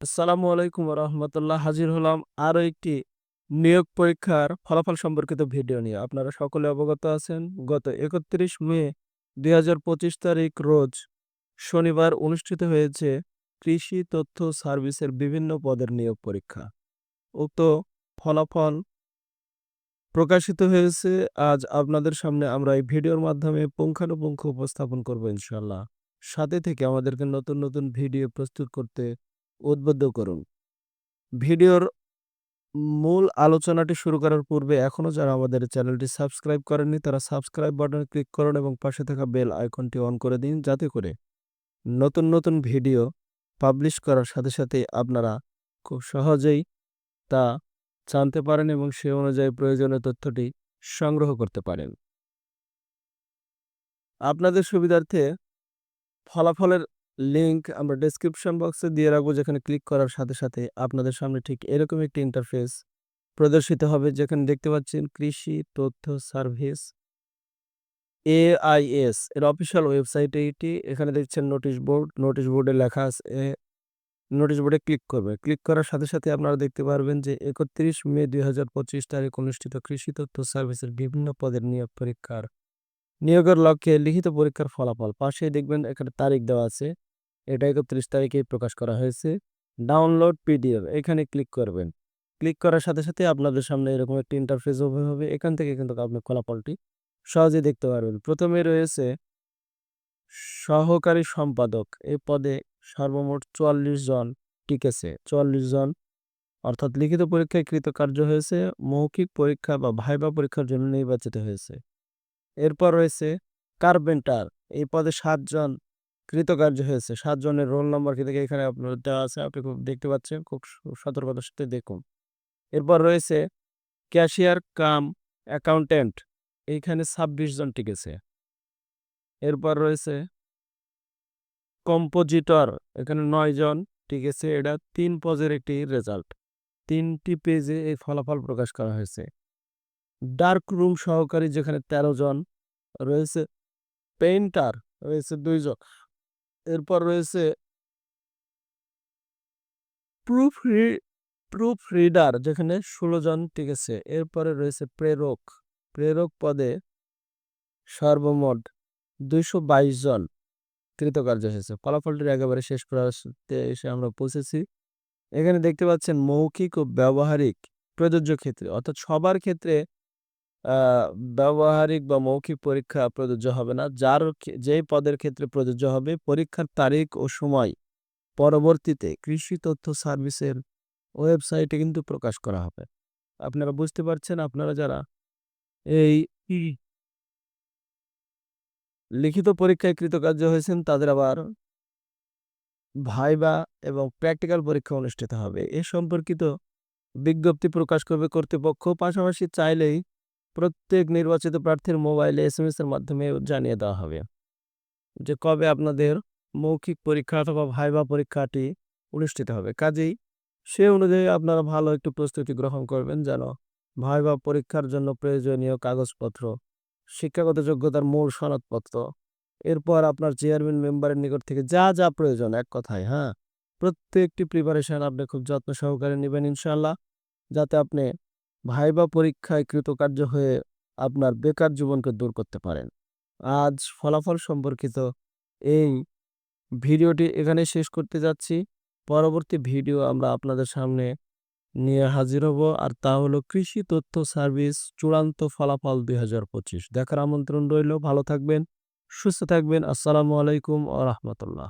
আসসালামু আলাইকুম রহমতুল্লাহ হাজির হলাম আরও একটি নিয়োগ পরীক্ষার ফলাফল সম্পর্কিত ভিডিও নিয়ে। আপনারা সকলে অবগত আছেন, গত একত্রিশ মে দু হাজার পঁচিশ তারিখ রোজ শনিবার অনুষ্ঠিত হয়েছে কৃষি তথ্য সার্ভিসের বিভিন্ন পদের নিয়োগ পরীক্ষা। উক্ত ফলাফল প্রকাশিত হয়েছে। আজ আপনাদের সামনে আমরা এই ভিডিওর মাধ্যমে পুঙ্খানুপুঙ্খ উপস্থাপন করব ইনশাল্লাহ সাথে থেকে আমাদেরকে নতুন নতুন ভিডিও প্রস্তুত করতে উদ্বুদ্ধ করুন। ভিডিওর মূল আলোচনাটি শুরু করার পূর্বে এখনও যারা আমাদের চ্যানেলটি সাবস্ক্রাইব করেননি, তারা সাবস্ক্রাইব বাটনে ক্লিক করুন এবং পাশে থাকা বেল আইকনটি অন করে দিন যাতে করে নতুন নতুন ভিডিও পাবলিশ করার সাথে সাথে আপনারা খুব সহজেই তা জানতে পারেন এবং সে অনুযায়ী প্রয়োজনীয় তথ্যটি সংগ্রহ করতে পারেন। আপনাদের সুবিধার্থে ফলাফলের লিংক আমরা ডেসক্রিপশন বক্সে দিয়ে রাখব, যেখানে ক্লিক করার সাথে সাথে আপনাদের সামনে ঠিক এরকম একটি ইন্টারফেস প্রদর্শিত হবে, যেখানে দেখতে পাচ্ছেন কৃষি তথ্য সার্ভিস এআইএস এর অফিসিয়াল ওয়েবসাইট এইটি এখানে দেখছেন নোটিশ বোর্ড নোটিশ বোর্ডে লেখা আছে নোটিশ বোর্ডে ক্লিক করবে। ক্লিক করার সাথে সাথে আপনারা দেখতে পারবেন যে একত্রিশ মে দুই হাজার পঁচিশ তারিখ অনুষ্ঠিত কৃষি তথ্য সার্ভিসের বিভিন্ন পদের নিয়োগ পরীক্ষার, নিয়োগের লক্ষ্যে লিখিত পরীক্ষার ফলাফল। পাশে দেখবেন এখানে তারিখ দেওয়া আছে। এটা একত্রিশ তারিখে প্রকাশ করা হয়েছে। ডাউনলোড পিডিএফ, এখানে ক্লিক করবেন। ক্লিক করার সাথে সাথে আপনাদের সামনে এরকম একটি ইন্টারফেস ওপেন হবে। এখান থেকে কিন্তু আপনি ফলাফলটি সহজে দেখতে পারবেন। প্রথমে রয়েছে সহকারী সম্পাদক। এই পদে সর্বমোট চুয়াল্লিশ জন টিকেছে। চুয়াল্লিশ জন, অর্থাৎ লিখিত পরীক্ষায় কৃতকার্য হয়েছে, মৌখিক পরীক্ষা বা ভাইবা পরীক্ষার জন্য নির্বাচিত হয়েছে। এরপর রয়েছে কার্পেন্টার। এই পদে সাতজন কৃতকার্য হয়েছে। সাতজনের রোল নম্বর কিন্তু এখানে আপনার দেওয়া আছে। আপনি খুব দেখতে পাচ্ছেন, খুব সতর্কতার সাথে দেখুন। এরপর রয়েছে ক্যাশিয়ার কাম অ্যাকাউন্টেন্ট এইখানে ছাব্বিশ জন টিকেছে। এরপর রয়েছে কম্পোজিটর। এখানে নয় জন টিকেছে। এটা তিন পজের একটি রেজাল্ট। তিনটি পেজে এই ফলাফল প্রকাশ করা হয়েছে। ডার্ক রুম সহকারী যেখানে ১৩ জন রয়েছে। পেইন্টার রয়েছে দুইজন এরপর রয়েছে প্রুফ প্রুফ রিডার যেখানে ষোলো জন ঠিক আছে এরপরে রয়েছে প্রেরক। প্রেরক পদে সর্বমোট দুইশো বাইশ জন কৃতকার্য হয়েছে ফলাফলটির একেবারে শেষ প্রান্তে এসে আমরা পৌঁছেছি। এখানে দেখতে পাচ্ছেন মৌখিক ও ব্যবহারিক প্রযোজ্য ক্ষেত্রে, অর্থাৎ সবার ক্ষেত্রে ব্যবহারিক বা মৌখিক পরীক্ষা প্রযোজ্য হবে না। যার যেই পদের ক্ষেত্রে প্রযোজ্য হবে, পরীক্ষার তারিখ ও সময় পরবর্তীতে কৃষি তথ্য সার্ভিসের ওয়েবসাইটে কিন্তু প্রকাশ করা হবে। আপনারা বুঝতে পারছেন, আপনারা যারা এই লিখিত পরীক্ষায় কৃতকার্য হয়েছেন, তাদের আবার ভাইবা এবং প্র্যাকটিক্যাল পরীক্ষা অনুষ্ঠিত হবে। এ সম্পর্কিত বিজ্ঞপ্তি প্রকাশ করবে কর্তৃপক্ষ। পাশাপাশি চাইলেই প্রত্যেক নির্বাচিত প্রার্থীর মোবাইলে এস এম এর মাধ্যমে জানিয়ে দেওয়া হবে যে কবে আপনাদের মৌখিক পরীক্ষা অথবা ভাইবা পরীক্ষাটি অনুষ্ঠিত হবে। কাজেই সে অনুযায়ী আপনারা ভালো একটু প্রস্তুতি গ্রহণ করবেন যেন ভাইবা পরীক্ষার জন্য প্রয়োজনীয় কাগজপত্র, শিক্ষাগত যোগ্যতার মূল সনদপত্র, এরপর আপনার চেয়ারম্যান মেম্বারের নিকট থেকে যা যা প্রয়োজন এক কথায় হ্যাঁ? প্রত্যেকটি প্রিপারেশন আপনি খুব যত্ন সহকারে নেবেন ইনশাল্লাহ যাতে আপনি ভাইবা পরীক্ষায় কৃতকার্য হয়ে আপনার বেকার জীবনকে দূর করতে পারেন। আজ ফলাফল সম্পর্কিত এই ভিডিওটি এখানে শেষ করতে যাচ্ছি। পরবর্তী ভিডিও আমরা আপনাদের সামনে নিয়ে হাজির হব। আর তা হলো কৃষি তথ্য সার্ভিস চূড়ান্ত ফলাফল দুই হাজার পঁচিশ। দেখার আমন্ত্রণ রইল। ভালো থাকবেন, সুস্থ থাকবেন। আসসালামু আলাইকুম ও রহমতুল্লাহ।